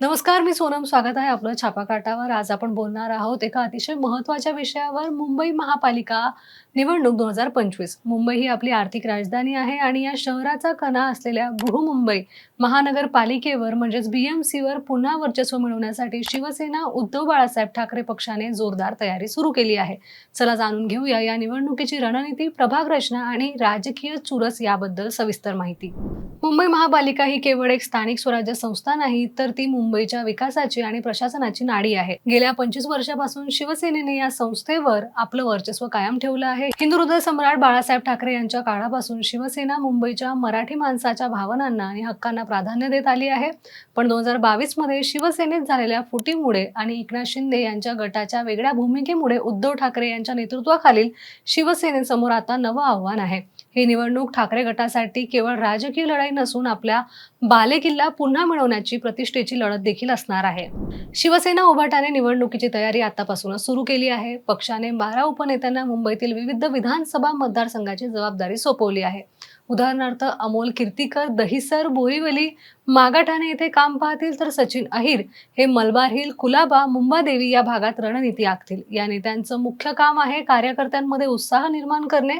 नमस्कार मी सोनम. स्वागत आहे आपलं छापाकाटावर आज आपण बोलणार आहोत एका अतिशय महत्त्वाच्या विषयावर मुंबई महापालिका निवडणूक दोन हजार पंचवीस. मुंबई ही आपली आर्थिक राजधानी आहे आणि या शहराचा कणा असलेल्या बृहमुंबई महानगरपालिकेवर म्हणजेच बीएमसीवर पुन्हा वर्चस्व मिळवण्यासाठी शिवसेना उद्धव बाळासाहेब ठाकरे पक्षाने जोरदार तयारी सुरू केली आहे. चला जाणून घेऊया या निवडणुकीची रणनीती प्रभाग रचना आणि राजकीय चुरस याबद्दल सविस्तर माहिती. मुंबई महापालिका ही केवळ एक स्थानिक स्वराज्य संस्था नाही तर ती मुंबईच्या विकासाची आणि प्रशासनाची नाडी आहे. गेल्या पंचवीस वर्षापासून शिवसेनेने या संस्थेवर आपलं वर्चस्व कायम ठेवलं आहे. हिंदू हृदय सम्राट बाळासाहेब ठाकरे यांच्या काळापासून शिवसेना मुंबईच्या मराठी माणसाच्या भावनांना आणि हक्कांना प्राधान्य देत आली आहे. पण दोन हजार बावीसमध्ये शिवसेनेत झालेल्या फुटीमुळे आणि एकनाथ शिंदे यांच्या गटाच्या वेगळ्या भूमिकेमुळे उद्धव ठाकरे यांच्या नेतृत्वाखालील शिवसेनेसमोर आता नवं आव्हान आहे. ही निवडणूक ठाकरे गटासाठी केवळ राजकीय लढाई नसून आपल्या बालेकिल्ला पुन्हा मिळवण्याची प्रतिष्ठेची लढत देखील असणार आहे. शिवसेना उभाटाने निवडणुकीची तयारी आतापासूनच सुरू केली आहे. पक्षाने बारा उपनेत्यांना मुंबईतील विविध विधानसभा मतदारसंघाची जबाबदारी सोपवली आहे. उदाहरणार्थ अमोल कीर्तीकर दहिसर बोरीवली मागाठाणे येथे काम पाहतील तर सचिन अहिर हे मलबार हिल कुलाबा मुंबादेवी या भागात रणनीती आखतील. या नेत्यांचं मुख्य काम आहे कार्यकर्त्यांमध्ये उत्साह निर्माण करणे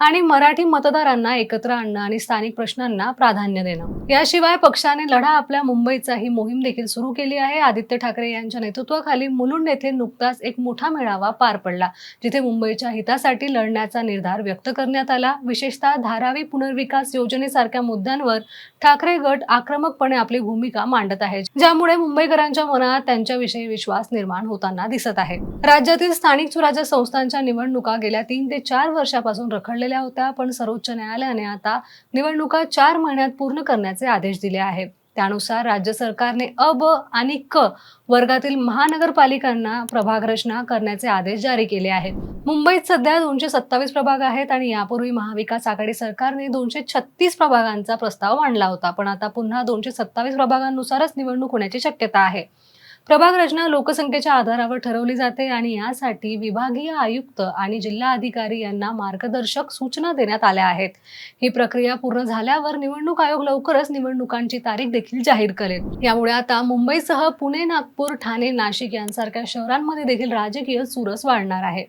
आणि मराठी मतदारांना एकत्र आणणं आणि स्थानिक प्रश्नांना प्राधान्य देणं. याशिवाय पक्षाने लढा आपल्या मुंबईचा ही मोहीम देखील सुरू केली आहे. आदित्य ठाकरे यांच्या नेतृत्वाखाली मुलुंड येथे नुकताच एक मोठा मेळावा पार पडला जिथे मुंबईच्या हितासाठी लढण्याचा निर्धार व्यक्त करण्यात आला. विशेषतः धारावी पुनर्विकास योजनेसारख्या मुद्द्यांवर ठाकरे गट आक्रमक आक्रमकपणे आपली भूमिका मांडत आहे ज्यामुळे मुंबईकरांच्या मनात त्यांच्याविषयी विश्वास निर्माण होताना दिसत आहे. राज्यातील स्थानिक स्वराज्य संस्थांच्या निवडणुका गेल्या तीन ते चार वर्षापासून रखडलेल्या होत्या पण सर्वोच्च न्यायालयाने आता निवडणुका चार महिन्यात पूर्ण करण्याचे आदेश दिले आहेत. त्यानुसार राज्य सरकारने अ ब आणि क वर्गातील महानगरपालिकांना प्रभाग रचना करण्याचे आदेश जारी केले आहेत. मुंबईत सध्या दोनशे सत्तावीस प्रभाग आहेत आणि यापूर्वी महाविकास आघाडी सरकारने दोनशे छत्तीस प्रभागांचा प्रस्ताव मांडला होता. पण आता पुन्हा दोनशे सत्तावीस प्रभागांनुसारच निवडणूक होण्याची शक्यता आहे. प्रभाग रचना लोकसंख्येच्या आधारावर ठरवली जाते आणि यासाठी विभागीय आयुक्त आणि जिल्हा अधिकारी यांना मार्गदर्शक सूचना देण्यात आल्या आहेत. ही प्रक्रिया पूर्ण झाल्यावर निवडणूक आयोग लवकरच निवडणुकांची तारीख देखील जाहीर करेल. यामुळे आता मुंबईसह पुणे नागपूर ठाणे नाशिक यांसारख्या शहरांमध्ये देखील राजकीय चुरस वाढणार आहे.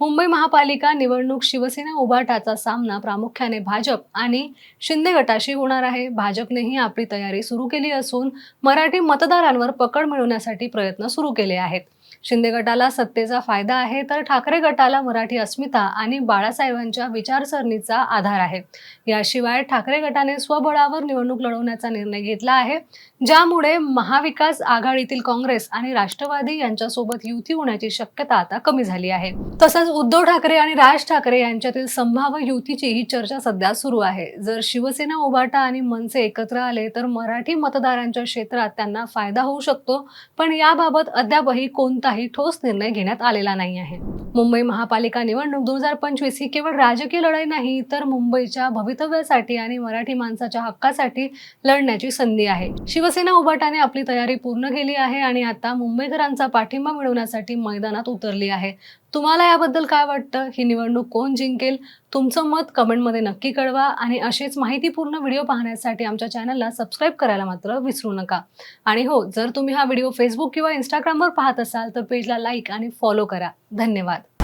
मुंबई महापालिका निवडणूक शिवसेना उभाटाचा सामना प्रामुख्याने भाजप आणि शिंदे गटाशी होणार आहे. भाजपनेही आपली तयारी सुरू केली असून मराठी मतदारांवर पकड मिळवण्यासाठी प्रयत्न सुरू केले आहेत. शिंदे गटाला सत्तेचा फायदा आहे तर ठाकरे गटाला मराठी अस्मिता आणि बाळासाहेबांच्या विचारसरणीचा आधार आहे. याशिवाय ठाकरे गटाने स्वबळावर निवडणूक लढवण्याचा निर्णय घेतला आहे. ज्यामुळे महाविकास आघाडीतील काँग्रेस आणि राष्ट्रवादी यांच्यासोबत युती होण्याची शक्यता आता कमी झाली आहे. तसंच उद्धव ठाकरे आणि राज ठाकरे यांच्यातील संभाव्य युतीची ही चर्चा सध्या सुरू आहे. जर शिवसेना उभाटा आणि मनसे एकत्र आले तर मराठी मतदारांच्या क्षेत्रात त्यांना फायदा होऊ शकतो. पण याबाबत अद्यापही कोणताही ठोस निर्णय घेण्यात आलेला नाही आहे. मुंबई महापालिका निवडणूक दोन हजार पंचवीस ही केवळ राजकीय लढाई नाही तर मुंबईच्या भवितव्यासाठी आणि मराठी माणसाच्या हक्कासाठी लढण्याची संधी आहे. शिवसेना उभाटाने आपली तयारी पूर्ण केली आहे आणि आता मुंबईकरांचा पाठिंबा मिळवण्यासाठी मैदानात उतरली आहे. तुम्हाला याबद्दल काय वाटतं? ही निवडणूक कोण जिंकेल? तुमचं मत कमेंटमध्ये नक्की कळवा आणि असेच माहितीपूर्ण व्हिडिओ पाहण्यासाठी आमच्या चॅनलला सबस्क्राईब करायला मात्र विसरू नका. आणि हो जर तुम्ही हा व्हिडिओ फेसबुक किंवा इंस्टाग्रामवर पाहत असाल तर पेजला लाईक आणि फॉलो करा. धन्यवाद.